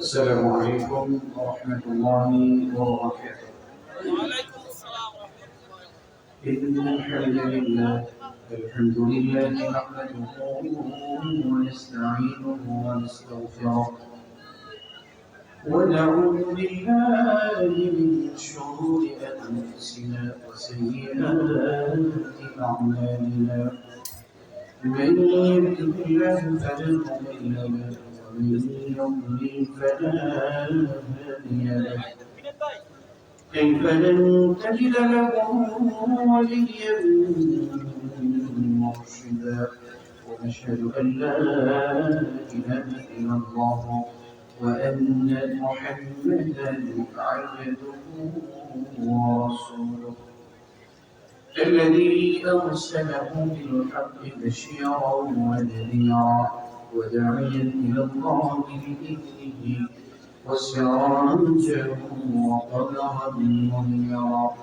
السلام عليكم ورحمة الله وبركاته. وعليكم السلام ورحمة الله إن الحمد لله الحمد لله نحمده ونستعينه ونستغفره. ونعوذ بالله من شرور أنفسنا وسيئات أعمالنا. من يهده الله فلا مضل له ومن يضلل فلا هادي له كيف لن تجد له وليا مرشدا ونشهد ان لا اله الا الله وان محمدا عبده ورسوله الذي ارسله بالحق بشيرا ونذيرا وداعيا إلى الله بإذنه وسراجا وقمرا منيرا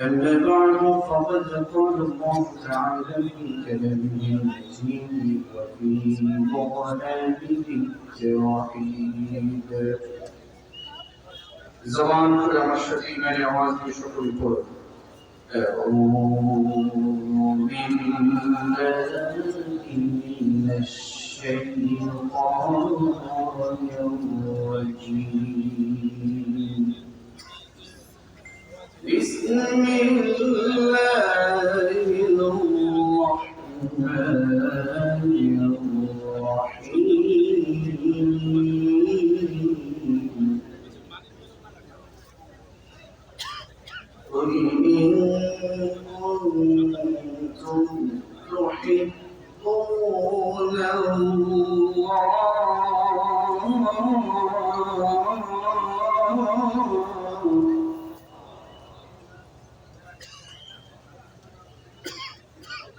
أما بعد فقد قال الله تعالى في كلامه المجيد وفي ظلامه التوحيد زمان كل مشهد من أعوذ بشكر القرآن أعوذ بالله من الشيطان الرجيم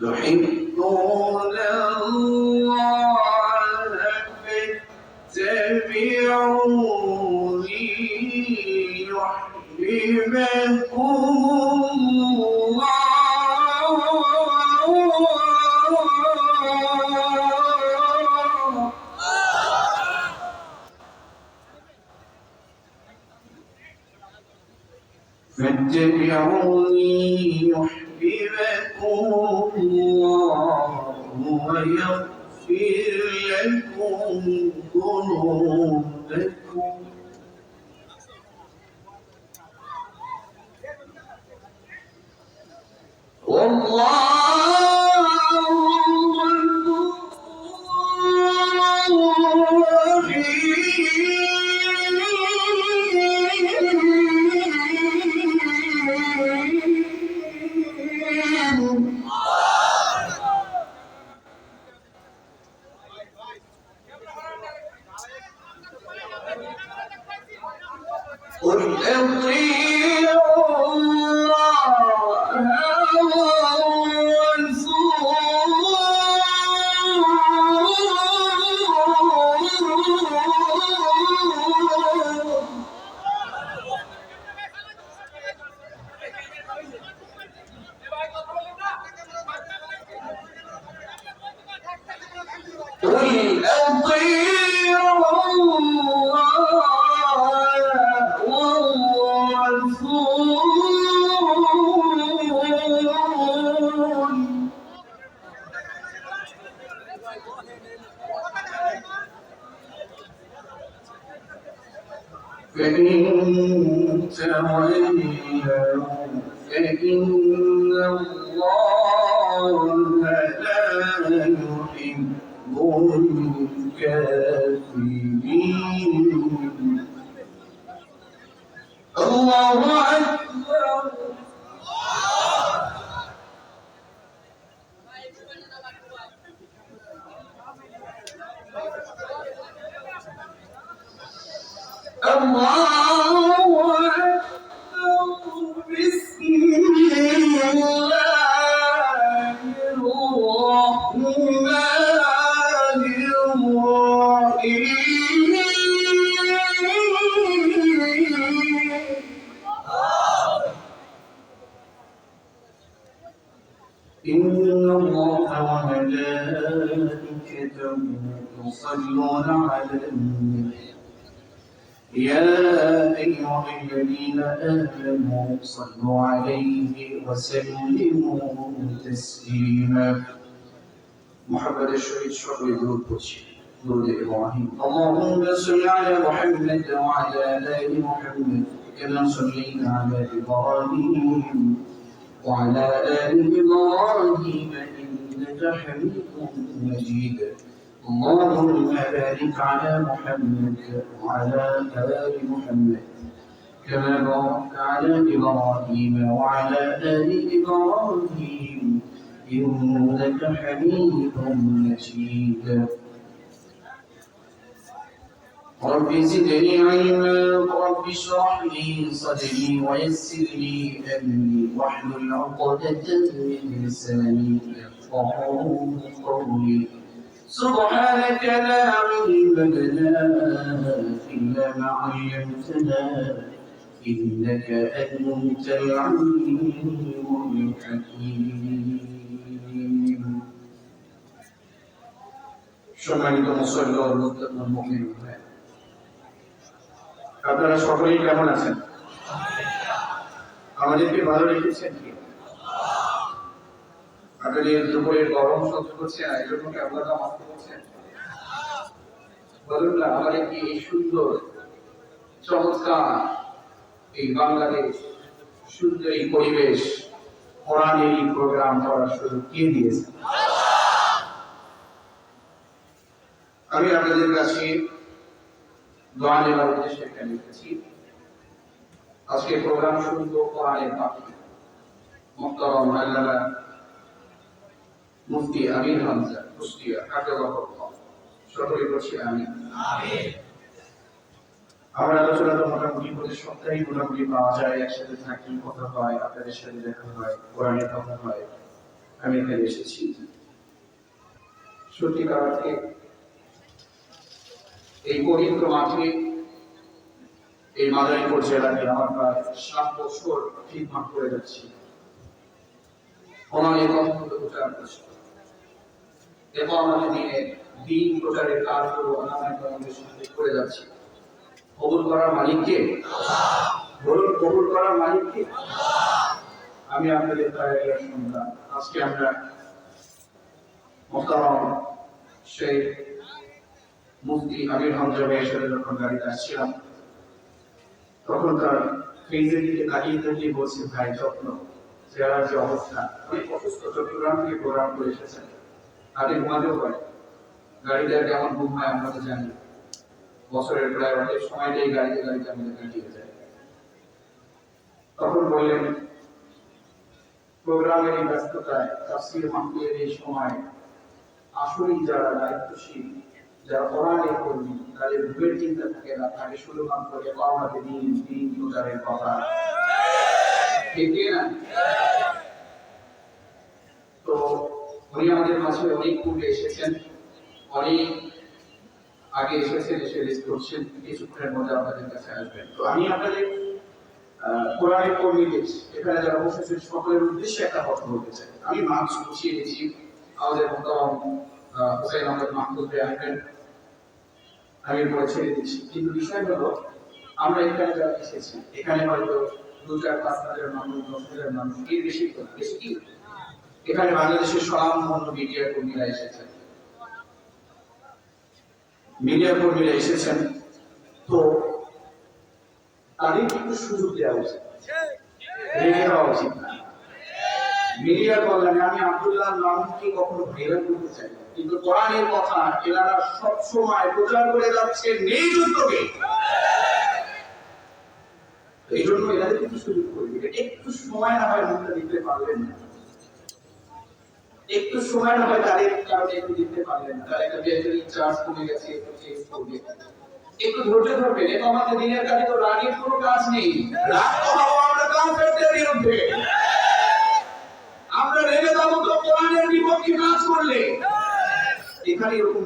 تحبون الله فاتبعوني يحببكم الله. فاتبعوني ذنوبكم والله الله يا أيها الذين آمنوا صلوا عليه وسلموا تسليما. محمد الشهيد شر درود قدسي درود إبراهيم. اللهم صل على محمد وعلى آل محمد كما صليت على إبراهيم وعلى آل إبراهيم إنك حميد مجيد. اللهم بارك على محمد وعلى آل محمد. كما باركت على إبراهيم وعلى آل إبراهيم إنك حميد مجيد. رب زدني علما رب اشرح لي صدري ويسر لي أمري واحلل عقدة من لساني يفقهوا قولي. سبحانك لا علم لنا الا ما علمتنا انك انت العليم الحكيم সম্মানিত মুসল্লি মুমিন ভাই আপনারা সকলেই কেমন আছেন আমাদেরকে ভালো রেখেছেন কি আপনাদের দুপুরের গরম সহ্য করছেন এই জন্য কি আপনারা মাস্ক করছেন বলুন না, আমাদের কি এই সুন্দর, চমৎকার এই বাংলাদেশ, সুন্দর এই পরিবেশ কোরআনের এই প্রোগ্রাম করার সুযোগ কে দিয়েছে? আমি আপনাদের কাছে দোয়া নেবার উদ্দেশ্যে একটা লিখেছি। আজকে প্রোগ্রাম তো কোরআনের পাখি। মুক্তরম আল্লামা মুফতি আমির হামজা কুষ্টিয়া সকলে করছি আমি আমার আলোচনা তো মোটামুটি প্রতি সপ্তাহে মোটামুটি পাওয়া যায় একসাথে থাকি কথা হয় আপনাদের সাথে দেখা হয় কোরআনের কথা হয়। আমি এখানে এসেছি। সত্যিকার অর্থে এই পবিত্র মাঠে এই মাদারীপুর জেলাকে আমার প্রায় সাত বছর ঠিকঠাক করে যাচ্ছি। কথাগুলো প্রচার করছি এবং আমাদের দিনে দিন প্রচারের করে যাচ্ছি। কবুল করার মালিককে বলুন, কবুল করার মালিককে আমি আপনাদের সন্তান। আজকে আমরা সেই মুফতি আমির হামজা ভাইয়ের যখন গাড়িতে আসছিলাম, তখন তার ফেজের দিকে তাকিয়ে তাকিয়ে ভাই, যত্ন। যে অবস্থা, অনেক অসুস্থ। চট্টগ্রাম থেকে প্রোগ্রাম করে এসেছেন। আগে ঘুমাতেও পারে গাড়িতে আর কেমন ঘুম হয় আমরা তো জানি বছরের প্রায় অনেক সময়টাই গাড়িতে গাড়িতে আমাদের কাটিয়ে যায়। তখন বললেন প্রোগ্রামের এই ব্যস্ততায় তাফসির মাহফিলের এই সময় আসলেই যারা দায়িত্বশীল যারা কোরআনের কর্মী তাদের ভুলের চিন্তা থাকে না। তাকে শুধুমাত্র একাউন্টে দিন দিন প্রচারের কথা। ঠিক। না? উনি আমাদের মাঝে অনেক পূর্বে এসেছেন। অনেক আগে এসেছেন, এসে রেস্ট করছেন। কিছুক্ষণের মধ্যে আপনাদের কাছে আসবেন। তো আমি আপনাদের কোরআনের এখানে যারা বসেছেন, সকলের উদ্দেশ্যে একটা কথা বলতে চাই। আমি মাছ গুছিয়ে দিয়েছি। আমাদের আহমেদ মাহমুদ আসবেন। আমি ছেড়ে দিচ্ছি কিন্তু বিষয় হলো, আমরা এখানে যারা এসেছি, এখানে হয়তো দু চার, পাঁচ হাজার মানুষ, দশ হাজার মানুষ বেশি বেশি কি এখানে বাংলাদেশের স্বনামধন্য মিডিয়া কর্মীরা এসেছেন। মিডিয়া কর্মীরা এসেছেন। তো তাদের কিন্তু সুযোগ দেওয়া উচিত। রেখে দেওয়া উচিত না। মিডিয়া কল্যাণে আমি আব্দুল্লাহ নামকে কখনো করতে চাই কিন্তু কোরআনের কথা এনারা সব সময় প্রচার করে যাচ্ছে নেই যুদ্ধকে। এই জন্য এনাদের কিন্তু সুযোগ করে দিবে একটু সময় না হয় মুখটা দিতে পারবেন না। একটু সময় না হয় তাদের কারণে একটু দিতে পারলেন না। তার একটা ব্যাটারি চার্জ কমে গেছে, একটু চেঞ্জ করবে। একটু ধৈর্য ধরবেন, এটা আমাদের দিনের কাজে তো রাগের কোনো কাজ নেই। রাগ তো হব আমরা কাফেরদের বিরুদ্ধে। আমরা রেগে তো কোরআনের বিপক্ষে কাজ করলে। এখানে এরকম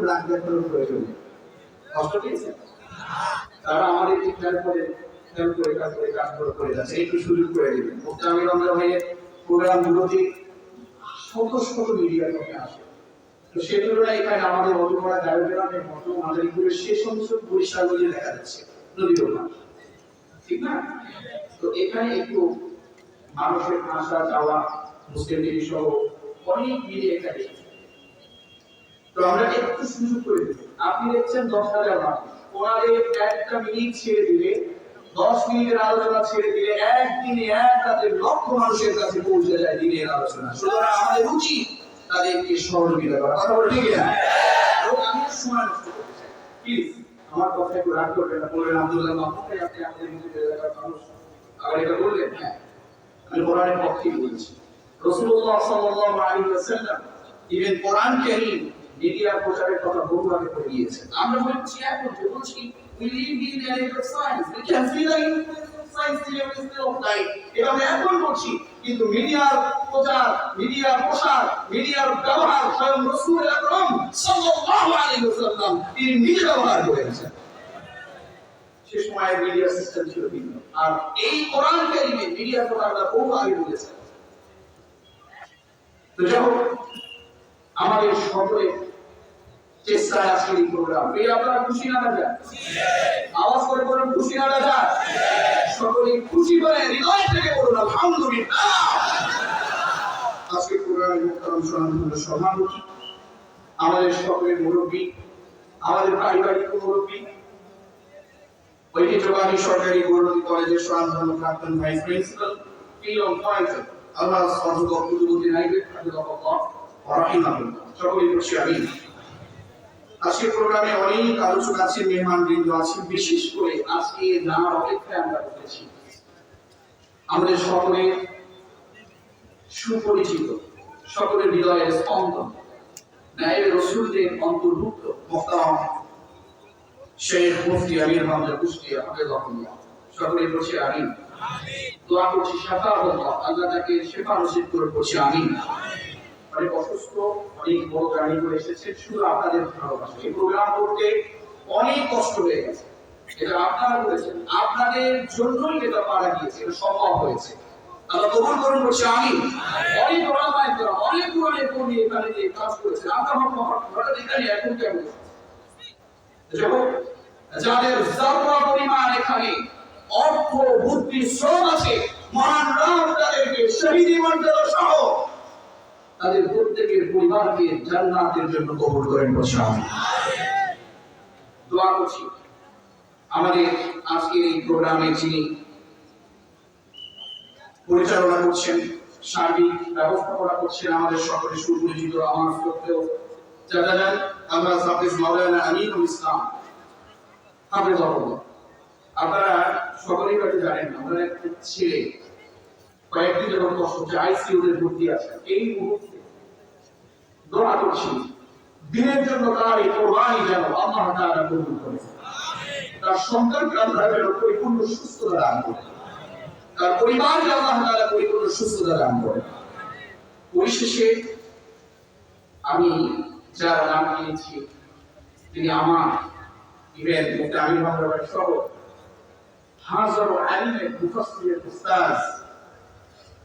প্রয়োজন নেই। কষ্ট পেয়েছে তারা আমাদের ঠিক করে, খেয়াল করে কাজ করে কাজ করে করে যাচ্ছে। একটু সুযোগ করে দেবেন। মুক্তামি রমজান ভাইয়ের প্রোগ্রাম গুলোতে শত শত মিডিয়া আসে। তো সে তুলনায় এখানে আমাদের মতো মাদারীপুরের দেখা যাচ্ছে, নদীর ঠিক না? তো এখানে একটু মানুষের আসা যাওয়া, মুসলিম সহ অনেক মিলে এখানে তো আমরা একটু সুযোগ করে আপনি দেখছেন দশ হাজার মানুষ। ওনাদের একটা মিনিট ছেড়ে দিলে দশ মিনিটের আলোচনা ছেড়ে দিলে একদিনে এক রাতে লক্ষ মানুষের কাছে পৌঁছে যায় দিনের আলোচনা। সুতরাং আমাদের উচিত তাদেরকে সহযোগিতা করা। কথা বলে ঠিক না আমার কথা একটু রাগ করবেন না। মাহমুদ আপনি আমাদের আবার এটা বললেন হ্যাঁ আমি কোরআনের পক্ষে বলছি। রাসূলুল্লাহ সাল্লাল্লাহু আলাইহি ইভেন কোরআন কারীম মিডিয়া প্রচারের কথা বহু আগে করে গিয়েছেন আমরা বলছি এখন যে বলছি এটা এখন বলছি, কিন্তু মিডিয়ার প্রচার, মিডিয়ার প্রসার, মিডিয়ার ব্যবহার স্বয়ং সাল্লাল্লাহু আলাইহি ওয়াসাল্লাম ব্যবহার মিডিয়া সিস্টেম ছিল ভিন্ন। আর এই কোরআন মিডিয়ার বহু আগে বলেছেন তো আমাদের সকলের চেষ্টায় আজকের এই প্রোগ্রাম এই আপনারা খুশি না রাজা আওয়াজ করে বলুন, খুশি না রাজা সকলে খুশি করে হৃদয় থেকে বলুন, আলহামদুলিল্লাহ। আজকে আমাদের সকলের মুরব্বী, আমাদের পারিবারিক মুরব্বী, ঐতিহ্যবাহী সরকারি গৌরবী কলেজের স্বনামধন্য প্রাক্তন ভাইস প্রিন্সিপাল পয়েন্ট আল্লাহ বসে আমি আজকে প্রোগ্রামে অনেক আলোচক আছেন মেহমান বৃন্দ আছেন বিশেষ করে আজকে যার অপেক্ষায় আমরা বসেছি আমাদের সকলের সুপরিচিত সকলের হৃদয়ের স্পন্দন ন্যায় রসুলদের অন্তর্ভুক্ত মোহতারাম শেখ মুফতি আমির মাহমুদ সকলে বলছে দোয়া করছি আল্লাহ তাকে শেফা নসিব করে করছে আমিন। অনেক অসুস্থ অনেক বড় করে এসেছে শুধু আপনাদের ভালোবাসা। এই প্রোগ্রাম করতে অনেক কষ্ট হয়ে গেছে। এটা আপনারা করেছেন। আপনাদের জন্যই এটা পারা গিয়েছে সম্ভব হয়েছে। আল্লাহ কবুল করুন করছে আমি অনেক ওলামায়ে কেরাম, অনেক কোরআনের কর্মী এখানে যে কাজ করেছে ভাববো হঠাৎ এখানে এখন কেমন? যাদের জাররা পরিমাণ এখানে অর্থ বুদ্ধি শ্রম আছে মহান রাম তাদেরকে শহীদ মর্যাদা সহ তাদের প্রত্যেকের পরিবারকে জান্নাতের জন্য কবুল করেন দোয়া করছি। আমাদের আজকের এই প্রোগ্রামে যিনি পরিচালনা করছেন, সার্বিক ব্যবস্থাপনা করছেন আমাদের সুপরিচিত আমার চাচাজান, আমরা মাওলানা আমিনুল ইসলাম। আপনারা সকলেই হয়তো জানেন, আমরা ছেলে। কয়েকদিন যখন কষ্ট হচ্ছে ভর্তি আছে। এই মুহূর্তে দোয়া করছি দিনের জন্য তার এই কোরবানি যেন আল্লাহ কবুল করে। তার সন্তানকে আল্লাহ যেন পরিপূর্ণ সুস্থতা দান করে তার পরিবারকে আল্লাহ পরিপূর্ণ সুস্থতা দান করে পরিশেষে আমি যার নাম নিয়েছি তিনি আমার ইভেন মুফতি আমির সহ হাজারো আলিমের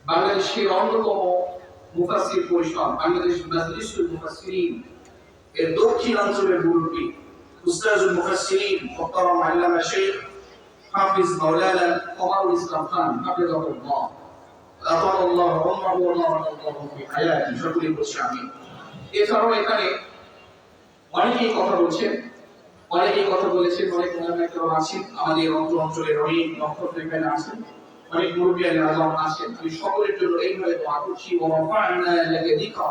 বাংলাদেশের অন্যতম মুফাসসির পরিষদ, বাংলাদেশ মাজলিসুল মুফাসসিরিন, এর দক্ষিণ অঞ্চলের মুরব্বী উস্তাজুল মুফাসসিরিন মুহতারাম আল্লামা শেখ হাফিজ মাওলানা কমারুল ইসলাম খান হাফিজাহুল্লাহ আতার আল্লাহ উম্মাহু ওয়া বারাকাল্লাহু ফি হায়াতি, সকলেই বলছি আমি এছাড়াও এখানে অনেকেই কথা বলছেন, অনেকেই কথা বলেছেন, অনেক মহানায়করাও আছেন, আমাদের অঞ্চল অঞ্চলের অনেক নক্ষত্র এখানে আছেন। অনেক মুরব্বিয়ান আজম আছেন। আমি সকলের জন্য এইভাবে দোয়া করছি। ও লাকা যিকরা।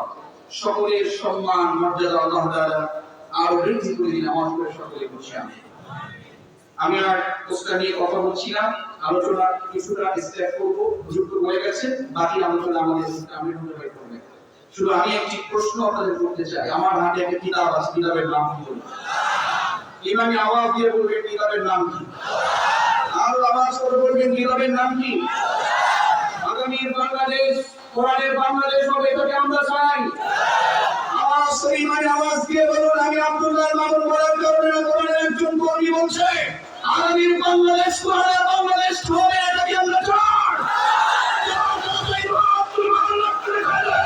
সকলের সম্মান, মর্যাদা, আল্লাহ তাআলা আরও বৃদ্ধি করে দিন আমার করে সকলে বলছি আমি আমি আর পোস্টার নিয়ে কথা বলছি না। আলোচনা কিছুটা স্টেপ করব। যুক্ত হয়ে গেছে। বাকি আলোচনা আমাদের আমি মনে করবে শুধু আমি একটি প্রশ্ন আপনাদের করতে চাই। আমার হাতে একটা কিতাব আছে, কিতাবের নাম কি ইমামি আওয়াজ দিয়ে বলবেন কিতাবের নাম কি? আগামীর বাংলাদেশ বাংলাদেশ হবে, এটাকে আমরা চাই। আওয়াজ সেই মানে আওয়াজ দিয়ে আমি একজন আগামীর বাংলাদেশ বাংলাদেশ আমরা চাই আব্দুল মামুন খালেদ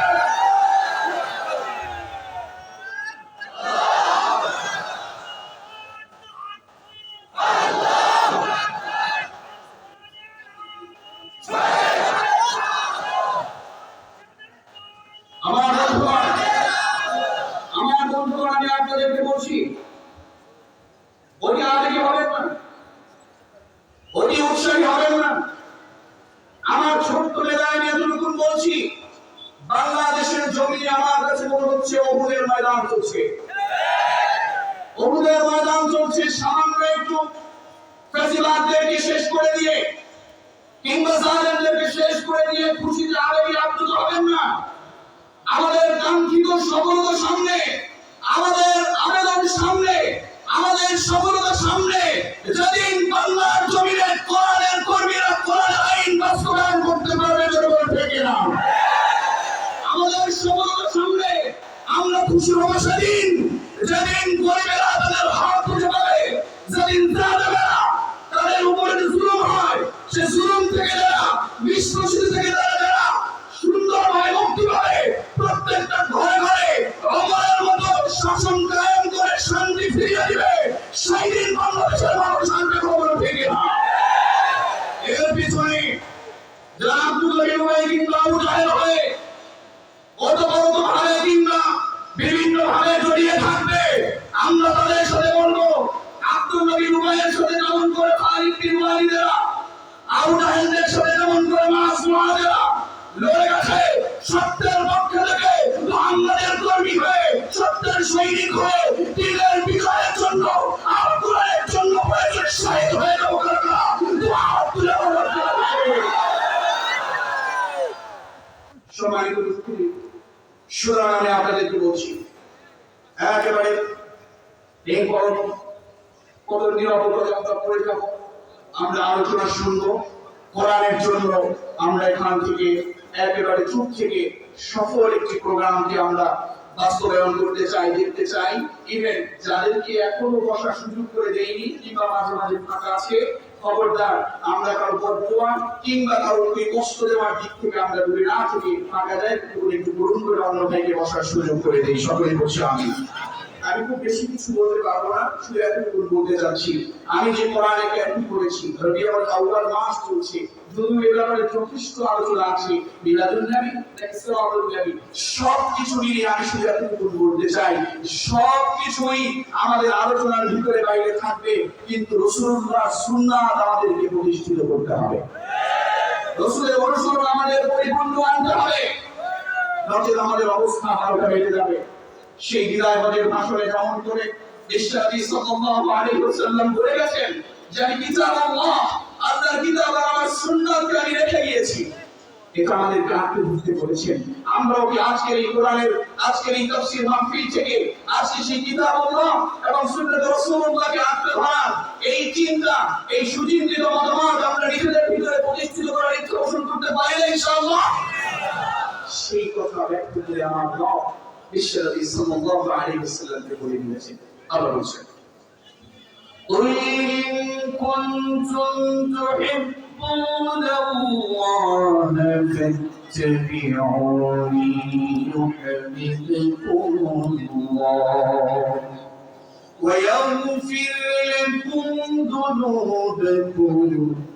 কিন্তু ফেসিবাদদেরকে শেষ করে দিয়ে কিংবা জালেমদেরকে শেষ করে দিয়ে খুশিতে আবেগে আপ্লুত হবেন না আমাদের কাঙ্ক্ষিত সফলতা সামনে আমাদের আবেদন সামনে আমাদের সফলতা সামনে যেদিন বাংলার জমিনে কোরআনের কর্মীরা কোরআনের আইন বাস্তবায়ন করতে পারবে জনগণ থেকে না। আমাদের সফলতা সামনে আমরা খুশি হব সেদিন, যেদিন গরিবেরা তাদের হাত সুতরাং আমি আপনাদেরকে বলছি, একেবারে এই কত যাব আমরা আলোচনা কোরআনের জন্য আমরা এখান থেকে একেবারে চুপ থেকে সফল একটি প্রোগ্রামকে আমরা বাস্তবায়ন করতে চাই, দেখতে চাই। ইভেন যাদেরকে এখনও বসার সুযোগ করে দেয়নি, কিংবা মাঝে মাঝে ফাঁকা আছে খবরদার, আমরা কারও বদুয়া কিংবা কারও তুই কষ্ট দেওয়ার দিক থেকে আমরা দূরে না থেকে, ফাঁকা যায় একটু একটু করে অন্য ভাইকে বসার সুযোগ করে দিই। সকলে বসে আমি আমি খুব বেশি কিছু বলতে পারব না, শুধু এতটুকু বলতে চাচ্ছি। আমি যে কোরআনে ক্যাম্পি করেছি রবিউল আউয়াল মাস চলছে যদিও এ ব্যাপারে যথেষ্ট আলোচনা আছে সব কিছু আমি শুধু এতটুকু বলতে চাই সব কিছুই আমাদের আলোচনার ভিতরে বাইরে থাকবে, কিন্তু রাসূলুল্লাহ সুন্নাত আমাদেরকে প্রতিষ্ঠিত করতে হবে। রসুলের অনুসরণ আমাদের পরিপূর্ণ আনতে হবে, নচেত আমাদের অবস্থা হালকা বেড়ে যাবে। সেই বিদায়বাদের ভাষণে যেমন করে ইসলামী সাল্লাল্লাহু আলাইহি ওয়াসাল্লাম বলে গেছেন যে কিতাব আল্লাহ, আল্লাহর কিতাব আর আমার সুন্নাতকে আমি রেখে গিয়েছি। এটা আমাদেরকে আঁকড়ে বুঝতে বলেছেন? আমরাও কি আজকের এই কোরআনের, আজকের এই তাফসীর মাহফিল থেকে আজকে সেই কিতাব আল্লাহ এবং সুন্নাত রাসূলুল্লাহকে আঁকড়ে ধরা এই চিন্তা, এই সুচিন্তিত মতামত আমরা নিজেদের ভিতরে প্রতিষ্ঠিত করার ইচ্ছা পোষণ করতে পারি না ইনশাআল্লাহ? সেই কথা ব্যক্ত করে আমার রব বিশ্বনবী সাল্লাল্লাহু আলাইহি ওয়াসাল্লামকে বলে দিয়েছেন আল্লাহ বলছেন قل إن كنتم تحبون الله فاتبعوني يحببكم الله ويغفر لكم ذنوبكم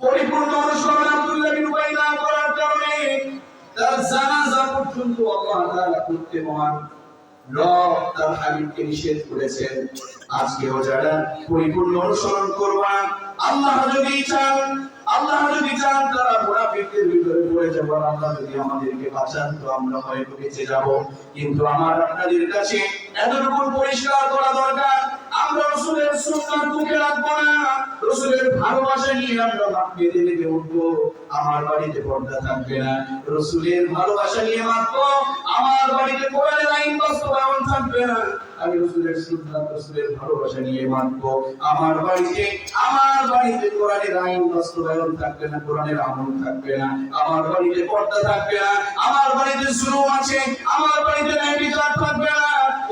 পরিপূর্ণ আব্দুল্লাহ বিন করার কারণে তার জানাজা পর্যন্ত আল্লাহ তাআলা করতে মহান। রব তার হাবিবকে নিষেধ করেছেন। আজকেও যারা পরিপূর্ণ অনুসরণ করবা আল্লাহ যদি চান, আল্লাহ যদি চান, তারা মুনাফিকদের ভিতরে পড়ে যাব আল্লাহ যদি আমাদেরকে বাঁচান, তো আমরা হয়তো বেঁচে যাব। কিন্তু আমার আপনাদের কাছে এতটুকু পরিষ্কার করা দরকার। আমরা রসুলের সুন্নাত মুখে রাখব না। রসুলের ভালোবাসা নিয়ে আমরা মাঠ বেঁধে বেঁধে উঠবো। আমার বাড়িতে পর্দা থাকবে না। রসুলের ভালোবাসা নিয়ে মাত্র আমার বাড়িতে কোরআনের আইন বাস্তবায়ন থাকবে না। আমি রসুলের সুন্নাত, রসুলের ভালোবাসা নিয়ে মানবো আমার বাড়িতে আমার বাড়িতে কোরআনের আইন বাস্তবায়ন থাকবে না কোরআনের আমল থাকবে না। আমার বাড়িতে পর্দা থাকবে না। আমার বাড়িতে জুলুম আছে। আমার বাড়িতে ন্যায় বিচার থাকবে না।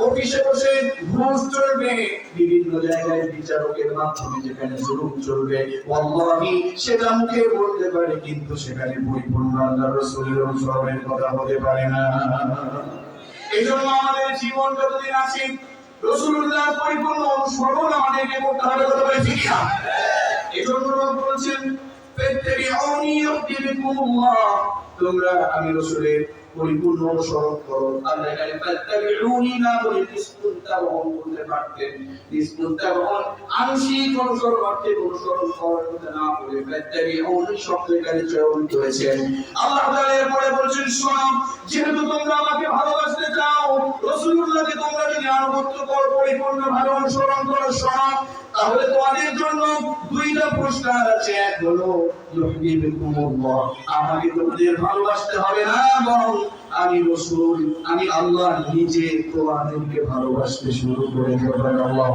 অফিসে বসে ঘুষ চলবে। বিভিন্ন জায়গায় বিচারকের মাধ্যমে যেখানে জুলুম চলবে, ওয়াল্লাহি, সেটা মুখে বলতে পারে, কিন্তু সেখানে পরিপূর্ণ আল্লাহ রসুলের অনুসরণের কথা হতে পারে না। এই জন্য আমাদের জীবন যতদিন আছে রসুল্লাহ পরিপূর্ণ অনুসরণ আমাদেরকে করতে হবে কথা বলে ঠিক না? এজন্য বলছেন ইউহদিবিকুমুল্লাহ তোমরা আমি রসুলের পরিপূর্ণ অনুসরণ করো। আল্লাহ এখানে ফাত্তাবিউনি না বলে ইসতুনতাবুন বলতে পারতেন। ইসতুনতাবুন আংশিক অনুসরণ অর্থে অনুসরণ করতে না বলে ফাত্তাবিউনি শব্দ এখানে চয়ন করেছেন আল্লাহ তাআলা এরপরে বলছেন, শোনো, যেহেতু তোমরা আমাকে ভালোবাসতে চাও, রসুলুল্লাহকে তোমরা যদি আনুগত্য করো পরিপূর্ণ ভাবে অনুসরণ করো, শোনো তাহলে তোমাদের জন্য দুইটা পুরস্কার আছে। এক হলো আমাকে তোমাদের ভালোবাসতে হবে না, বরং আমি রসুল। আমি আল্লাহ নিজে তোমাদেরকে ভালোবাসতে শুরু করে দেবেন আল্লাহু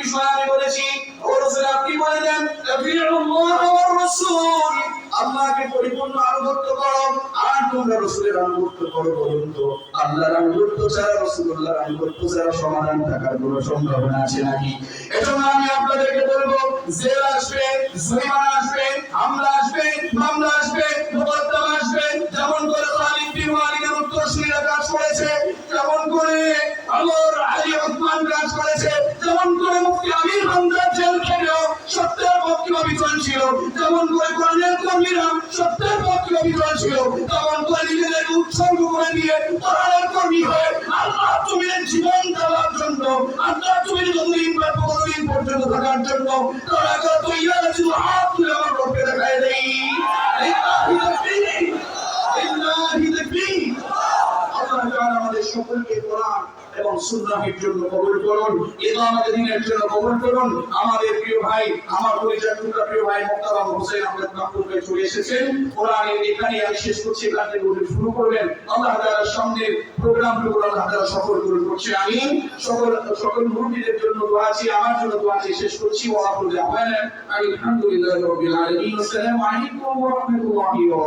বিষয় বলেছি আপনি বলে দেন আল্লাহকে পরিপূর্ণ আনুগত্য করো, আর তোমরা আনুগত্য করো বলুন তো। আল্লাহর আনুগত্য ছাড়া আনুগত্য ছাড়া সমাধান থাকার কোনো সম্ভাবনা আছে নাকি? এজন্য আমি আপনাদেরকে বলব, জেল আসবে আসবে, হামলা আসবে, মামলা আসবে, মোকদ্দমা আসবে, যেমন করে করেছে, যেমন করে আমর আলী ওসমান কাজ করেছে, যেমন করে মুফতি আমির হামজা জেল খেলেও সত্যের পক্ষে অবিচল ছিল, যেমন করে কর্নেল কর্মীরা সত্যের পক্ষে অবিচল ছিল, তেমন করে নিজেদের উৎসর্গ করে দিয়ে কোরআনের কর্মী হয়ে আল্লাহ তুমি জীবন দেওয়ার জন্য আল্লাহ তুমি যতদিন বা কতদিন পর্যন্ত থাকার জন্য, তারা ইয়ার ছিল হাত তুলে আমার রূপে দেখায় দেই। লিল্লাহি তাকবীর লিল্লাহি তাকবীর আল্লাহ তাআলা আমাদের সকলকে কোরআন এবং জন্য কবুল করুন। জন্য কবুল করুন। আমাদের প্রিয় ভাই, আমার পরিচয় টুকরা প্রিয় ভাই হোসেন মাহমুদ চলে এসেছেন। এখানে আমি শেষ করছি এখান থেকে শুরু করবেন। আল্লাহ সফল করুন করছি আমি সকল সকল মুরব্বীদের জন্য দোয়া আমার জন্য দোয়া শেষ করছি। ওয়া আকুলু দাওয়ানা আলহামদুলিল্লাহি আসসালামু আলাইকুম ওয়া রাহমাতুল্লাহি ওয়া